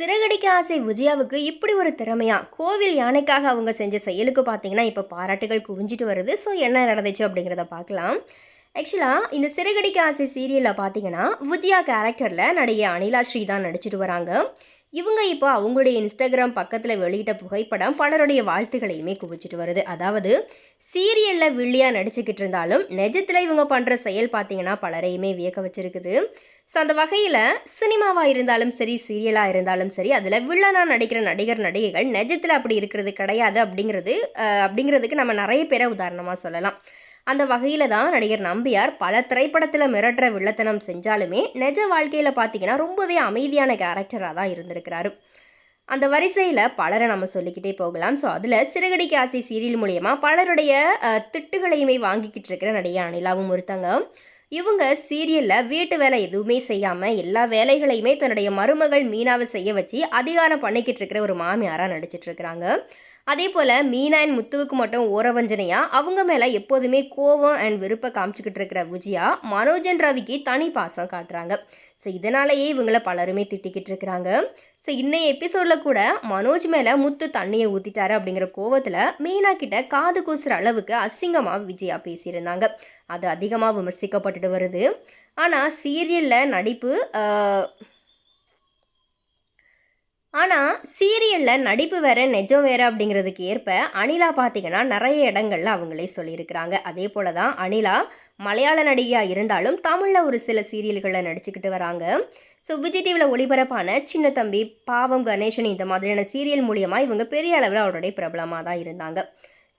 சிறகடிக்க ஆசை விஜயாவுக்கு இப்படி ஒரு திறமையா? கோவில் யானைக்காக அவங்க செஞ்ச செயலுக்கு பார்த்தீங்கன்னா இப்போ பாராட்டுகள் குவிஞ்சிட்டு வருது. ஸோ என்ன நடந்துச்சு அப்படிங்கிறத பார்க்கலாம். ஆக்சுவலாக இந்த சிறகடிக்க ஆசை சீரியலில் பார்த்தீங்கன்னா விஜயா கேரக்டரில் நடிகை அனிலா ஸ்ரீ தான் நடிச்சிட்டு வராங்க. இவங்க இப்போ அவங்களுடைய இன்ஸ்டாகிராம் பக்கத்தில் வெளியிட்ட புகைப்படம் பலருடைய வாழ்த்துக்களையுமே குவிச்சிட்டு வருது. அதாவது சீரியலில் வில்லியாக நடிச்சுக்கிட்டு இருந்தாலும் நிஜத்தில் இவங்க பண்ணுற செயல் பார்த்தீங்கன்னா பலரையுமே வியக்க வச்சிருக்குது. ஸோ அந்த வகையில் சினிமாவாக இருந்தாலும் சரி சீரியலாக இருந்தாலும் சரி அதில் வில்லனாக நடிக்கிற நடிகர் நடிகைகள் நிஜத்தில் அப்படி இருக்கிறது கிடையாது அப்படிங்கிறது அப்படிங்கிறதுக்கு நம்ம நிறைய பேரை உதாரணமாக சொல்லலாம். அந்த வகையில் தான் நடிகர் நம்பியார் பல திரைப்படத்தில் மிரட்டுற வில்லத்தனம் செஞ்சாலுமே நிஜ வாழ்க்கையில் பார்த்தீங்கன்னா ரொம்பவே அமைதியான கேரக்டராக தான் இருந்திருக்கிறாரு. அந்த வரிசையில் பலரை நம்ம சொல்லிக்கிட்டே போகலாம். ஸோ அதில் சிறகடிக்கு ஆசை சீரியல் மூலயமா பலருடைய திட்டுகளையுமே வாங்கிக்கிட்டு இருக்கிற நடிகை அனிலாவும் ஒருத்தங்க இவங்க சீரியலில் வீட்டு வேலை எதுவுமே செய்யாமல் எல்லா வேலைகளையுமே தன்னுடைய மருமகள் மீனாவை செய்ய வச்சு அதிகாரம் பண்ணிக்கிட்டு இருக்கிற ஒரு மாமியாராக நடிச்சிட்ருக்கிறாங்க அதே போல் மீனா அண்ட் முத்துவுக்கு மட்டும் ஓரவஞ்சனையாக அவங்க மேலே எப்போதுமே கோவம் அண்ட் விருப்பம் காமிச்சிக்கிட்டு இருக்கிற விஜயா மனோஜன் ரவிக்கு தனி பாசம் காட்டுறாங்க. ஸோ இதனாலேயே இவங்களை பலருமே திட்டிக்கிட்டு இருக்கிறாங்க. ஸோ இன்னைய எபிசோடில் கூட மனோஜ் மேலே முத்து தண்ணியை ஊற்றிட்டாரு அப்படிங்கிற கோவத்தில் மீனா கிட்ட காது கூசுகிற அளவுக்கு அசிங்கமாக விஜயா பேசியிருந்தாங்க. அது அதிகமாக விமர்சிக்கப்பட்டுட்டு வருது. ஆனால் சீரியலில் நடிப்பு ஆனால் சீரியலில் நடிப்பு வேற நெஜம் வேற அப்படிங்கிறதுக்கு ஏற்ப அனிலா பார்த்தீங்கன்னா நிறைய இடங்கள்ல அவங்களே சொல்லியிருக்கிறாங்க. அதே போல தான் அனிலா மலையாள நடிகையாக இருந்தாலும் தமிழில் ஒரு சில சீரியல்களில் நடிச்சுக்கிட்டு வராங்க. ஸோ விஜய் டிவியில் ஒளிபரப்பான சின்ன தம்பி பாவம் கணேசன் இந்த மாதிரியான சீரியல் மூலியமாக இவங்க பெரிய அளவில் அவருடைய பிரபலமாக தான் இருந்தாங்க.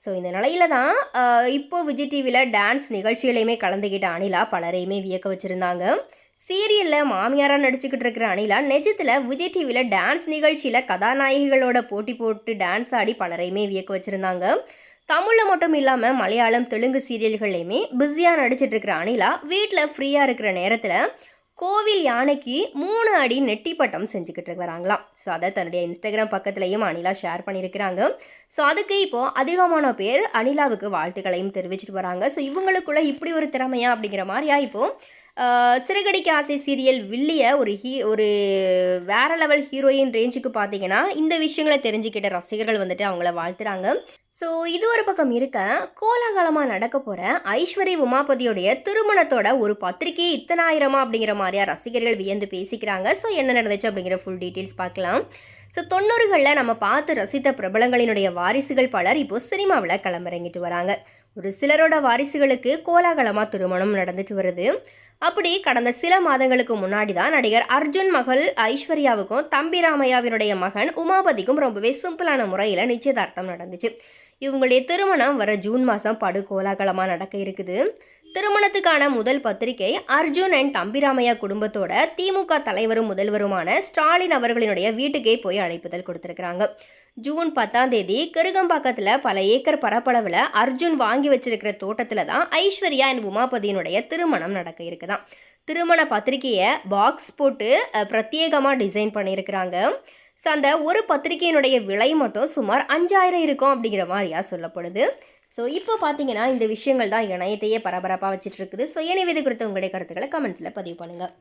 ஸோ இந்த நிலையில தான் இப்போது இப்போ விஜய் டிவியில் டான்ஸ் நிகழ்ச்சிகளையுமே கலந்துக்கிட்ட அனிலா பலரையுமே வியக்க வச்சுருந்தாங்க. சீரியலில் மாமியாராக நடிச்சுக்கிட்டு இருக்கிற அனிலா நிஜத்தில் விஜய் டிவியில் டான்ஸ் நிகழ்ச்சியில் கதாநாயகிகளோட போட்டி போட்டு டான்ஸ் ஆடி பலரையுமே வியக்க வச்சுருந்தாங்க. தமிழில் மட்டும் இல்லாமல் மலையாளம் தெலுங்கு சீரியல்கள்லையுமே பிஸியாக நடிச்சிட்டு இருக்கிற அனிலா வீட்டில் ஃப்ரீயாக இருக்கிற நேரத்தில் கோவில் யானைக்கு மூணு அடி நெட்டி பட்டம் செஞ்சுக்கிட்டு வராங்களாம். ஸோ அதை தன்னுடைய இன்ஸ்டாகிராம் பக்கத்துலேயும் அனிலா ஷேர் பண்ணியிருக்கிறாங்க. ஸோ அதுக்கு இப்போது அதிகமான பேர் அனிலாவுக்கு வாழ்த்துக்களையும் தெரிவிச்சிட்டு வராங்க. ஸோ இவங்களுக்குள்ள இப்படி ஒரு திறமையா அப்படிங்கிற மாதிரியா இப்போது சிறகடிக்க ஆசை சீரியல் வில்லிய ஒரு ஹீ ஒரு வேற லெவல் ஹீரோயின் ரேஞ்சுக்கு பார்த்தீங்கன்னா இந்த விஷயங்களை தெரிஞ்சுக்கிட்ட ரசிகர்கள் வந்துட்டு அவங்கள வாழ்த்துறாங்க. ஸோ இது ஒரு பக்கம் இருக்க கோலாகலமாக நடக்க போகிற ஐஸ்வரி உமாபதியோடைய திருமணத்தோட ஒரு பத்திரிக்கை இத்தனாயிரமா அப்படிங்கிற மாதிரியா ரசிகர்கள் வியந்து பேசிக்கிறாங்க. ஸோ என்ன நடந்துச்சு அப்படிங்கிற ஃபுல் டீட்டெயில்ஸ் பார்க்கலாம். ஸோ தொண்ணூறுகளில் நம்ம பார்த்து ரசித்த பிரபலங்களினுடைய வாரிசுகள் பலர் இப்போது சினிமாவில் களமிறங்கிட்டு வராங்க. ஒரு சிலரோட வாரிசுகளுக்கு கோலாகலமாக திருமணம் நடந்துட்டு வருது. அப்படி கடந்த சில மாதங்களுக்கு முன்னாடி தான் நடிகர் அர்ஜுன் மகள் ஐஸ்வர்யாவுக்கும் தம்பி ராமையாவினுடைய மகன் உமாபதிக்கும் ரொம்பவே சிம்பிளான முறையில் நிச்சயதார்த்தம் நடந்துச்சு. இவங்களுடைய திருமணம் வர ஜூன் மாதம் படு கோலாகலமாக நடக்க இருக்குது. திருமணத்துக்கான முதல் பத்திரிகை அர்ஜுன் அண்ட் தம்பிராமையா குடும்பத்தோட திமுக தலைவரும் முதல்வருமான ஸ்டாலின் அவர்களினுடைய வீட்டுக்கே போய் அழைப்புதல் கொடுத்துருக்குறாங்க. ஜூன் பத்தாம் தேதி கிருகம்பாக்கத்தில் பல ஏக்கர் பரப்பளவில் அர்ஜுன் வாங்கி வச்சிருக்கிற தோட்டத்தில் தான் ஐஸ்வர்யா அண்ட் உமாபதியினுடைய திருமணம் நடக்க இருக்குதான் திருமண பத்திரிகையை பாக்ஸ் போட்டு பிரத்யேகமாக டிசைன் பண்ணியிருக்கிறாங்க. ஸோ அந்த ஒரு பத்திரிகையினுடைய விலை மட்டும் சுமார் அஞ்சாயிரம் இருக்கும் அப்படிங்கிற மாதிரியா சொல்லப்படுது. ஸோ இப்போ பார்த்தீங்கன்னா இந்த விஷயங்கள் தான் இணையத்தையே பரபரப்பாக வச்சுட்டு இருக்குது. ஸோ எனவே இது குறித்து உங்களுடைய கருத்துக்களை கமெண்ட்ஸில் பதிவு பண்ணுங்கள்